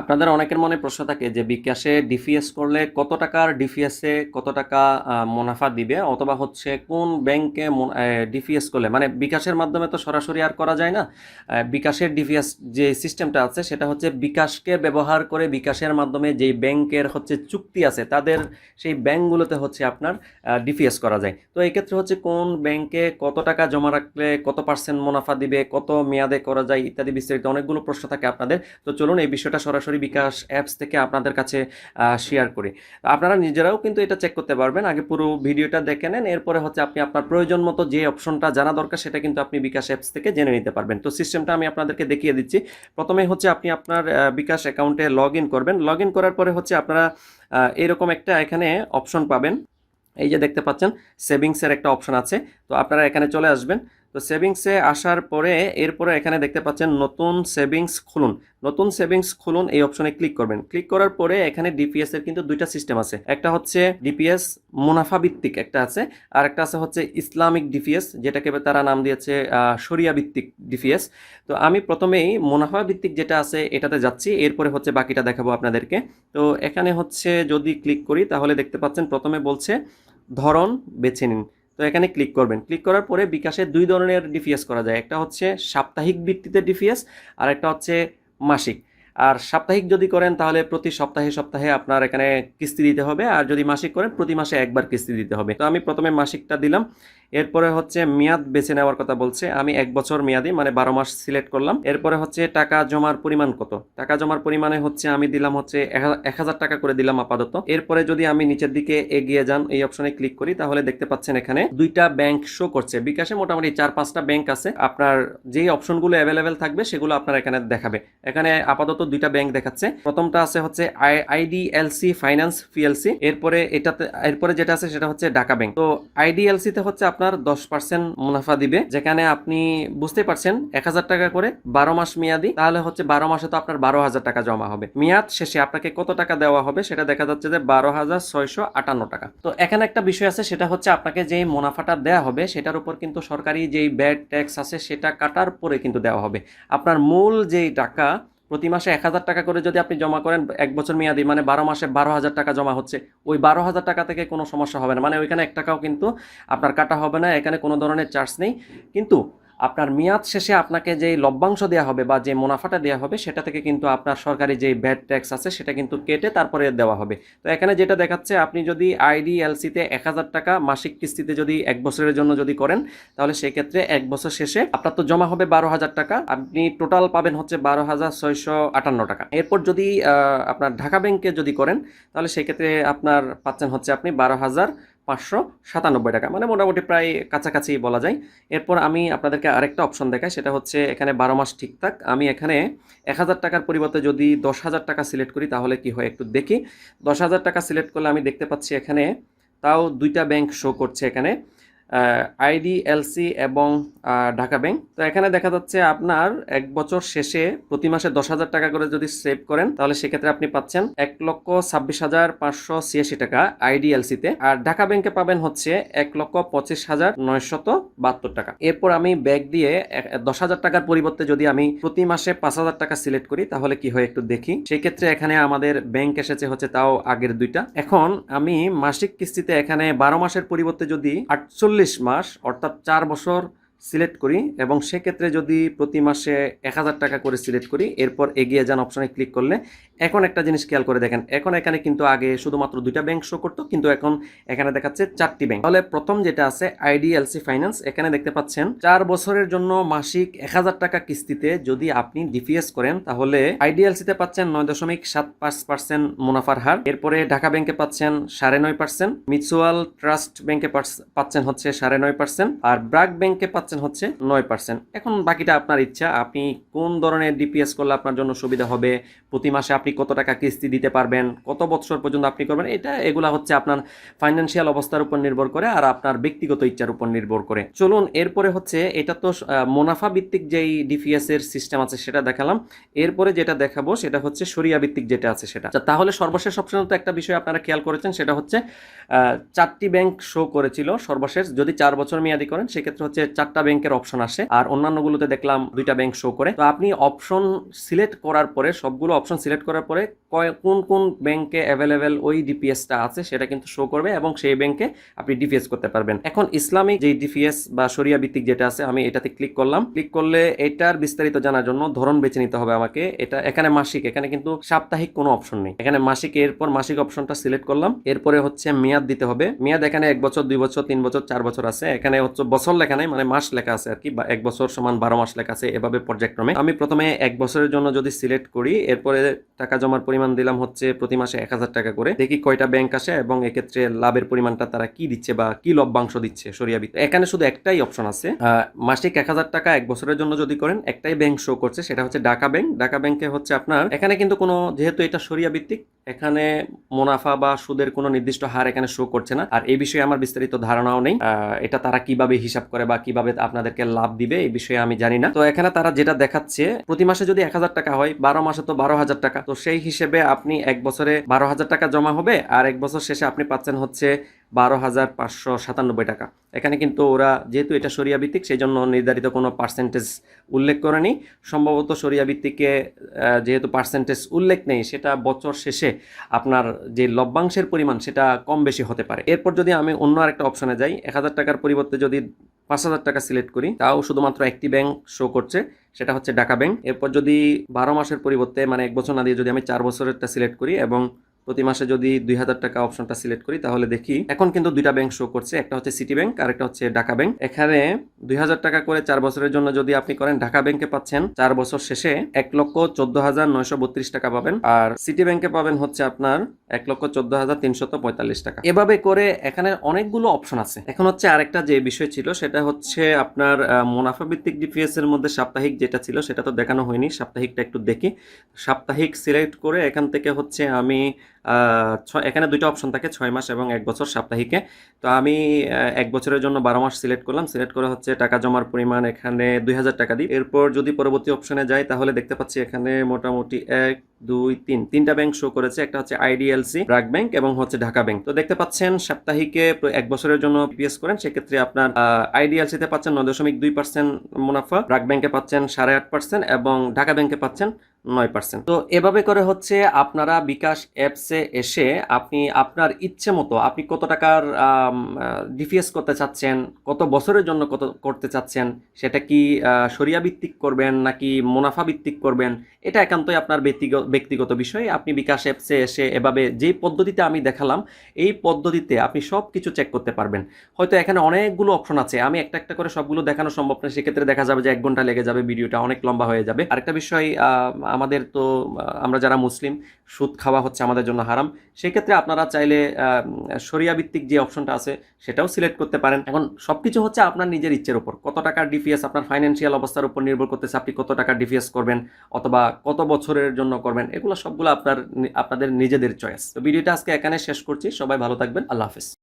আপনাদের অনেকের মনে প্রশ্ন থাকে যে বিকাশে ডিফিএস করলে কত টাকার ডিফিএসে কত টাকা মুনাফা দিবে? অথবা হচ্ছে কোন ব্যাংকে ডিফিএস করলে? মানে বিকাশের মাধ্যমে তো সরাসরি আর করা যায় না। বিকাশের ডিফিএস যে সিস্টেমটা আছে, সেটা হচ্ছে বিকাশকে ব্যবহার করে বিকাশের মাধ্যমে যেই ব্যাংকের হচ্ছে চুক্তি আছে, তাদের সেই ব্যাংকগুলোতে হচ্ছে আপনার ডিফিএস করা যায়। তো এই ক্ষেত্রে হচ্ছে কোন ব্যাংকে কত টাকা জমা রাখলে কত পার্সেন্ট মুনাফা দিবে, কত মেয়াদে করা যায় ইত্যাদি বিস্তারিত অনেকগুলো প্রশ্ন থাকে আপনাদের। তো চলুন এই বিষয়টা সরাসরি বিকাশ অ্যাপস থেকে আপনাদের কাছে শেয়ার করি। আপনারা নিজেরাও কিন্তু এটা চেক করতে পারবেন। আগে পুরো ভিডিওটা দেখে নেন, এরপরে হচ্ছে আপনি আপনার প্রয়োজন মতো যে অপশনটা জানা দরকার সেটা কিন্তু আপনি বিকাশ অ্যাপস থেকে জেনে নিতে পারবেন। তো সিস্টেমটা আমি আপনাদেরকে দেখিয়ে দিচ্ছি। প্রথমে হচ্ছে আপনি আপনার বিকাশ অ্যাকাউন্টে লগ করবেন। লগ করার পরে হচ্ছে আপনারা এরকম একটা এখানে অপশন পাবেন। এই যে দেখতে পাচ্ছেন সেভিংসের একটা অপশন আছে। তো আপনারা এখানে চলে আসবেন। তো সেভিংসে আসার পরে এরপরে এখানে দেখতে পাচ্ছেন নতুন সেভিংস খুলুন। নতুন সেভিংস খুলুন, এই অপশনে ক্লিক করবেন। ক্লিক করার পরে এখানে ডিপিএস এর কিন্তু দুইটা সিস্টেম আছে। একটা হচ্ছে ডিপিএস মুনাফা ভিত্তিক একটা আছে, আর একটা আছে হচ্ছে ইসলামিক ডিপিএস, যেটাকে তারা নাম দিয়েছে শরিয়া ভিত্তিক ডিপিএস। তো আমি প্রথমেই মুনাফা ভিত্তিক যেটা আছে এটাতে যাচ্ছি, এরপরে হচ্ছে বাকিটা দেখাবো আপনাদেরকে। তো এখানে হচ্ছে যদি ক্লিক করি তাহলে দেখতে পাচ্ছেন প্রথমে বলছে ধরন বেছে নিন। তো এখানে ক্লিক করবেন। ক্লিক করার পরে বিকাশে দুই ধরনের ডিপিএস করা যায়। একটা হচ্ছে সাপ্তাহিক ভিত্তিতে ডিপিএস আর একটা হচ্ছে মাসিক। আর সাপ্তাহিক যদি করেন, তাহলে প্রতি সপ্তাহে সপ্তাহে আপনার এখানে কিস্তি দিতে হবে। আর যদি মাসিক করেন, প্রতি মাসে একবার কিস্তি দিতে হবে। তো আমি প্রথমে মাসিকটা দিলাম। এরপরে হচ্ছে মেয়াদ বেছে নেওয়ার কথা বলছে। আমি এক বছর মেয়াদি মানে বারো মাস সিলেক্ট করলাম। এরপরে হচ্ছে টাকা জমার পরিমাণ কত? টাকা জমার পরিমাণে হচ্ছে আমি দিলাম হচ্ছে এক হাজার টাকা করে দিলাম আপাতত। এরপরে যদি আমি নিচের দিকে এগিয়ে যান, এই অপশনে ক্লিক করি, তাহলে দেখতে পাচ্ছেন এখানে দুইটা ব্যাংক শো করছে। বিকাশে মোটামুটি চার পাঁচটা ব্যাংক আছে। আপনার যেই অপশনগুলো অ্যাভেলেবেল থাকবে, সেগুলো আপনার এখানে দেখাবে। এখানে আপাতত দুইটা ব্যাংক দেখাচ্ছে। প্রথমটা আছে হচ্ছে আইডিএলসি ফাইন্যান্স পিএলসি এরপরে এটাতে, এরপরে যেটা আছে সেটা হচ্ছে ঢাকা ব্যাংক তো আইডিএলসি তে হচ্ছে আপনার দশ পার্সেন্ট মুনাফা দিবে, যেখানে আপনি বুঝতে পারছেন এক হাজার টাকা করে বারো মাস মেয়াদি, তাহলে হচ্ছে বারো মাসে তো আপনার বারো হাজার টাকা জমা হবে। মেয়াদ শেষে আপনাকে কত টাকা দেওয়া হবে সেটা দেখা যাচ্ছে যে বারো হাজার ছয়শো আটান্ন টাকা। তো এখানে একটা বিষয় আছে, সেটা হচ্ছে আপনাকে যেই মুনাফাটা দেওয়া হবে সেটার উপর কিন্তু সরকারি যেই ব্যাড ট্যাক্স আছে সেটা কাটার পরে কিন্তু দেওয়া হবে। আপনার মূল যেই টাকা প্রতি মাসে এক হাজার টাকা করে যদি আপনি জমা করেন, এক বছর মেয়াদি মানে বারো মাসে বারো হাজার টাকা জমা হচ্ছে। ওই বারো হাজার টাকা থেকে কোনো সমস্যা হবে না। মানে ওইখানে এক টাকাও কিন্তু আপনার কাটা হবে না, এখানে কোনো ধরনের চার্জ নেই। কিন্তু আপনার মেয়াদ শেষে আপনাকে যে লভ্যাংশ দেওয়া হবে বা যে মুনাফাটা দেওয়া হবে, সেটা থেকে কিন্তু আপনার সরকারি যে ব্যাড ট্যাক্স আছে, সেটা কিন্তু কেটে তারপরে দেওয়া হবে। তো এখানে যেটা দেখাচ্ছে, আপনি যদি আইডিএলসিতে এক হাজার টাকা মাসিক কিস্তিতে যদি এক বছরের জন্য যদি করেন, তাহলে সেই ক্ষেত্রে এক বছর শেষে আপনার তো জমা হবে বারো হাজার টাকা, আপনি টোটাল পাবেন হচ্ছে বারো হাজার ছয়শো আটান্ন টাকা। এরপর যদি আপনার ঢাকা ব্যাংকে যদি করেন, তাহলে সেই ক্ষেত্রে আপনার পাচ্ছেন হচ্ছে আপনি বারো হাজার পাঁচশো সাতানব্বই টাকা। মানে মোটামুটি প্রায় কাছাকাছি বলা যায়। এরপর আমি আপনাদেরকে আরেকটা অপশন দেখাই, সেটা হচ্ছে এখানে বারো মাস ঠিকঠাক আমি এখানে এক হাজার টাকার পরিবর্তে যদি দশ হাজার টাকা সিলেক্ট করি, তাহলে কি হয় একটু দেখি। দশ হাজার টাকা সিলেক্ট করলে আমি দেখতে পাচ্ছি এখানে তাও দুইটা ব্যাংক শো করছে এখানে। আইডিএলসি এবং ঢাকা ব্যাংক। তো এখানে দেখা যাচ্ছে আপনার এক বছর শেষে প্রতি মাসে দশ হাজার টাকা করে যদি সেভ করেন, তাহলে সেক্ষেত্রে আপনি পাচ্ছেন এক লক্ষ ছাব্বিশ হাজার পাঁচশো ছিয়াশি টাকা আইডিএলসিতে আর ঢাকা ব্যাংকে পাবেন হচ্ছে এক লক্ষ পঁচিশ হাজার নয়শত বাহাত্তর টাকা। এরপর আমি ব্যাগ দিয়ে দশ হাজার টাকার পরিবর্তে যদি আমি প্রতি মাসে পাঁচ হাজার টাকা সিলেক্ট করি, তাহলে কি হয় একটু দেখি। সেই ক্ষেত্রে এখানে আমাদের ব্যাংক এসেছে হচ্ছে তাও আগের দুইটা। এখন আমি মাসিক কিস্তিতে এখানে বারো মাসের পরিবর্তে যদি আটচল্লিশ মাস অর্থাৎ চার বছর সিলেক্ট করি এবং সেক্ষেত্রে যদি প্রতি মাসে এক হাজার টাকা করে সিলেক্ট করি, এরপর এগিয়ে যান অপশনে ক্লিক করলে এখন একটা জিনিস খেয়াল করে দেখেন, এখন এখানে কিন্তু আগে শুধুমাত্র দুইটা ব্যাংক শো করতো, কিন্তু এখন এখানে দেখাচ্ছে চারটি ব্যাংক। তাহলে প্রথম যেটা আছে আইডিএলসি ফাইন্যান্স, এখানে দেখতে পাচ্ছেন চার বছরের জন্য মাসিক এক হাজার টাকা কিস্তিতে যদি আপনি ডিপিএস করেন, তাহলে আইডিএলসিতে পাচ্ছেন নয় দশমিক সাত পাঁচ পার্সেন্ট মুনাফার হার। এরপরে ঢাকা ব্যাংকে পাচ্ছেন সাড়ে নয় পার্সেন্ট, মিউচুয়াল ট্রাস্ট ব্যাংকে পাচ্ছ- পাচ্ছেন হচ্ছে সাড়ে নয় পার্সেন্ট, আর ব্রাক ব্যাংকে পাচ্ছেন হচ্ছে নয় পার্সেন্ট এখন বাকিটা আপনার ইচ্ছা আপনি কোন ধরনের ডিপিএস করলে আপনার জন্য সুবিধা হবে প্রতি মাসে আপনি কত টাকা কিস্তি দিতে পারবেন কত বছর পর্যন্ত আপনি করবেন এটা এগুলা হচ্ছে আপনার ফাইন্যান্সিয়াল অবস্থার উপর নির্ভর করে আর আপনার ব্যক্তিগত ইচ্ছার উপর নির্ভর করে। চলুন এরপরে হচ্ছে এটা তো মুনাফা ভিত্তিক যেই ডিপিএস এর সিস্টেম আছে সেটা দেখালাম। এরপরে যেটা দেখাবো সেটা হচ্ছে সরিয়া ভিত্তিক যেটা আছে সেটা। আচ্ছা, তাহলে সর্বশেষ অপশন তো একটা বিষয় আপনারা খেয়াল করেছেন সেটা হচ্ছে চারটি ব্যাংক শো করেছিল সর্বশেষ। যদি চার বছর মেয়াদি করেন সেক্ষেত্রে হচ্ছে চারটা ব্যাংকের অপশন আসে আর অন্যান্যগুলোতে দেখলাম দুইটা ব্যাংক শো করে। তো আপনি অপশন সিলেক্ট করার পরে, সবগুলো অপশন সিলেক্ট করার পরে কোন কোন ব্যাংকে অ্যাভেলেবেল ওই ডিপিএসটা আছে সেটা কিন্তু শো করবে এবং সেই ব্যাংকে আপনি ডিপিএস করতে পারবেন। এখন ইসলামিক যে ডিপিএস বা শরিয়া ভিত্তিক যেটা আছে, আমি এটাতে ক্লিক করলাম। ক্লিক করলে এটার বিস্তারিত জানার জন্য ধরন বেছে নিতে হবে আমাকে। এটা এখানে মাসিক, এখানে কিন্তু সাপ্তাহিক কোনো অপশন নেই। এখানে মাসিক, এরপর মাসিক অপশনটা সিলেক্ট করলাম। এরপরে হচ্ছে মেয়াদ দিতে হবে। মেয়াদ এখানে এক বছর, দুই বছর, তিন বছর, চার বছর আছে। এখানে হচ্ছে বছর লেখা নাই মানে মাস লেখা আছে আর কি বা এক বছর সমান বারো মাস লেখা আছে এভাবে পর্যায়ক্রমে আমি প্রথমে এক বছরের জন্য যদি সিলেক্ট করি, এরপরে টাকা জমার পরিমাণ দিলাম হচ্ছে প্রতি মাসে এক হাজার টাকা করে। দেখি কয়টা ব্যাংক আসে এবং এক্ষেত্রে লাভের পরিমাণটা তারা কি দিচ্ছে বা কি লভ্যাংশ দিচ্ছে সরিয়া ভিত্তিক। এখানে শুধু একটাই অপশন আছে। মাসিক এক হাজার টাকা এক বছরের জন্য যদি করেন, একটাই ব্যাংক শো করছে, সেটা হচ্ছে ঢাকা ব্যাংক ঢাকা ব্যাংকে হচ্ছে আপনার, এখানে কিন্তু কোনো, যেহেতু এটা সরিয়া ভিত্তিক এখানে মুনাফা বা সুদের কোনো নির্দিষ্ট হার এখানে শো করছে না। আর এই বিষয়ে আমার বিস্তারিত ধারণাও নেই। এটা তারা কীভাবে হিসাব করে বা কীভাবে আপনাদেরকে লাভ দিবে, এই বিষয়ে আমি জানি না। তো এখানে তারা যেটা দেখাচ্ছে, প্রতি মাসে যদি এক হাজার টাকা হয়, বারো মাসে তো বারো হাজার টাকা। তো সেই হিসেবে আপনি এক বছরে বারো হাজার টাকা জমা হবে, আর এক বছর শেষে আপনি পাচ্ছেন হচ্ছে বারো হাজার পাঁচশো সাতানব্বই টাকা। এখানে কিন্তু ওরা যেহেতু এটা সরিয়া ভিত্তিক সেই জন্য নির্ধারিত কোনো পার্সেন্টেজ উল্লেখ করেনি। সম্ভবত সরিয়া ভিত্তিকে যেহেতু পার্সেন্টেজ উল্লেখ নেই, সেটা বছর শেষে আপনার যে লভ্যাংশের পরিমাণ, সেটা কম বেশি হতে পারে। এরপর যদি আমি অন্য আরেকটা অপশনে যাই, এক হাজার টাকার পরিবর্তে যদি পাঁচ হাজার টাকা সিলেক্ট করি, তাও শুধুমাত্র একটি ব্যাংক শো করছে, সেটা হচ্ছে ঢাকা ব্যাংক এরপর যদি বারো মাসের পরিবর্তে মানে এক বছর না দিয়ে যদি আমি চার বছরেরটা সিলেক্ট করি এবং প্রতি মাসে যদি দুই হাজার টাকা অপশনটা সিলেক্ট করি, তাহলে দেখি। এখন কিন্তু দুইটা ব্যাংক শো করছে, একটা হচ্ছে সিটি ব্যাংক আর একটা হচ্ছে ঢাকা ব্যাংক এখানে দুই হাজার টাকা করে চার বছরের জন্য যদি আপনি করেন ঢাকা ব্যাংকে পাচ্ছেন চার বছর শেষে এক লক্ষ চোদ্দ হাজার নয়শো বত্রিশ টাকা পাবেন। আর সিটি ব্যাংকে পাবেন হচ্ছে আপনার এক লক্ষ চোদ্দ হাজার তিনশত পঁয়তাল্লিশ টাকা। এভাবে করে এখানে অনেকগুলো অপশন আছে। এখন হচ্ছে আরেকটা যে বিষয় ছিল, সেটা হচ্ছে আপনার মুনাফা ভিত্তিক ডিপিএস এর মধ্যে সাপ্তাহিক যেটা ছিল, সেটা তো দেখানো হয়নি। সাপ্তাহিকটা একটু দেখি। সাপ্তাহিক সিলেক্ট করে এখান থেকে হচ্ছে আমি এখানে দুইটা অপশন থাকে, ছয় মাস এবং এক বছর সাপ্তাহিকে। তো আমি এক বছরের জন্য বারো মাস সিলেক্ট করলাম। সিলেক্ট করে হচ্ছে টাকা জমার পরিমাণ এখানে দুই হাজার টাকা দিই। এরপর যদি পরবর্তী অপশনে যাই, তাহলে দেখতে পাচ্ছি এখানে মোটামুটি এক, দুই, তিন তিনটা ব্যাংক শো করেছে। একটা হচ্ছে আইডিএলসি ব্রাক ব্যাংক এবং হচ্ছে ঢাকা ব্যাংক তো দেখতে পাচ্ছেন সাপ্তাহিকে এক বছরের জন্য পিএস করেন। সেক্ষেত্রে আপনার আইডিএলসি তে পাচ্ছেন নয় দশমিক দুই পার্সেন্ট মুনাফা। ব্রাক ব্যাংকে পাচ্ছেন সাড়ে আট পার্সেন্ট এবং ঢাকা ব্যাংকে পাচ্ছেন নয় পার্সেন্ট তো এভাবে করে হচ্ছে আপনারা বিকাশ অ্যাপসে এসে আপনি আপনার ইচ্ছে মতো আপনি কত টাকার ডিপিএস করতে চাচ্ছেন, কত বছরের জন্য কত করতে চাচ্ছেন, সেটা কি শরিয়া ভিত্তিক করবেন নাকি মুনাফা ভিত্তিক করবেন, এটা একান্তই আপনার ব্যক্তিগত ব্যক্তিগত বিষয়। আপনি বিকাশ অ্যাপসে এসে এভাবে যেই পদ্ধতিতে আমি দেখালাম, এই পদ্ধতিতে আপনি সব কিছু চেক করতে পারবেন। হয়তো এখানে অনেকগুলো অপশন আছে, আমি একটা একটা করে সবগুলো দেখানো সম্ভব না, সেক্ষেত্রে দেখা যাবে যে এক ঘণ্টা লেগে যাবে, ভিডিওটা অনেক লম্বা হয়ে যাবে। আরেকটা বিষয় আমাদের তো আমরা যারা মুসলিম সুদ খাওয়া হচ্ছে আমাদের জন্য হারাম। সেক্ষেত্রে আপনারা চাইলে আহ, শরিয়া ভিত্তিক যে অপশনটা আছে সেটাও সিলেক্ট করতে পারেন। এখন সব কিছু হচ্ছে আপনার নিজের ইচ্ছের উপর। কত টাকার ডিপিএস আপনার ফাইন্যান্সিয়াল অবস্থার উপর নির্ভর করতেছে আপনি কত টাকার ডিপিএস করবেন অথবা কত বছরের জন্য করবেন এগুলো সবগুলো আপনার আপনাদের নিজেদের চয়েস তো ভিডিওটা আজকে এখানে শেষ করছি। সবাই ভালো থাকবেন। আল্লাহ হাফেজ।